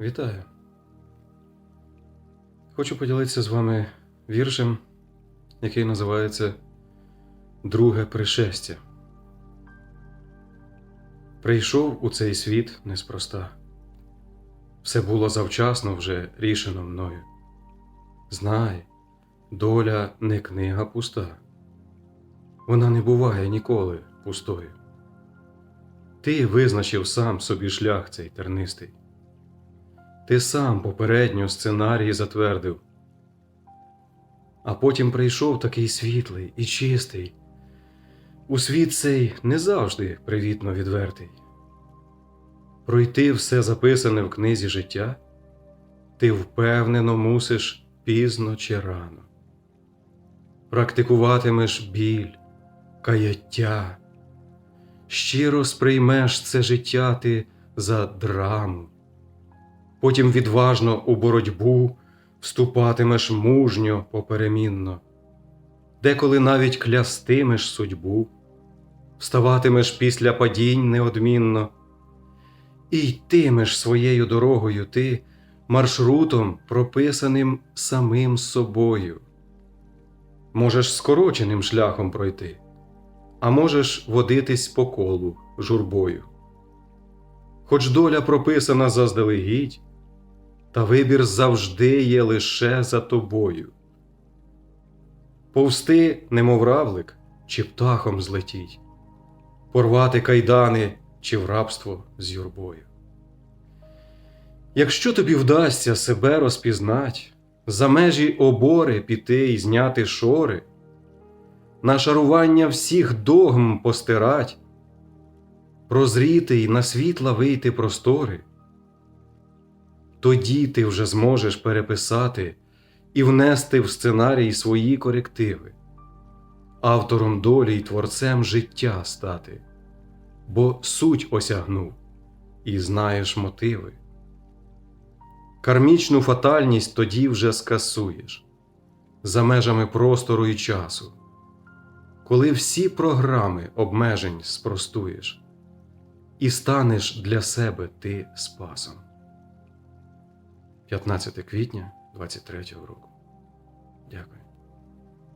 Вітаю. Хочу поділитися з вами віршем, який називається Друге пришестя. Прийшов у цей світ неспроста. Все було завчасно вже рішено мною. Знай, доля не книга пуста. Вона не буває ніколи пустою. Ти визначив сам собі шлях цей тернистий. Ти сам попередньо сценарій затвердив. А потім прийшов такий світлий і чистий. У світ цей не завжди привітно відвертий. Пройти все записане в книзі життя, ти впевнено мусиш пізно чи рано. Практикуватимеш біль, каяття, щиро сприймеш це життя ти за драму. Потім відважно у боротьбу вступатимеш мужньо поперемінно, деколи навіть клястимеш судьбу, вставатимеш після падінь неодмінно, і йтимеш своєю дорогою ти маршрутом, прописаним самим собою. Можеш скороченим шляхом пройти, а можеш водитись по колу журбою. Хоч доля прописана заздалегідь, та вибір завжди є лише за тобою. Повсти, немов равлик, чи птахом злетіть, порвати кайдани чи в рабство з юрбою. Якщо тобі вдасться себе розпізнать, за межі обори піти і зняти шори, на шарування всіх догм постирать, прозріти й на світла вийти простори, тоді ти вже зможеш переписати і внести в сценарій свої корективи, автором долі й творцем життя стати, бо суть осягнув і знаєш мотиви. Кармічну фатальність тоді вже скасуєш за межами простору і часу, коли всі програми обмежень спростуєш і станеш для себе ти спасом. 15 квітня 23 року. Дякую.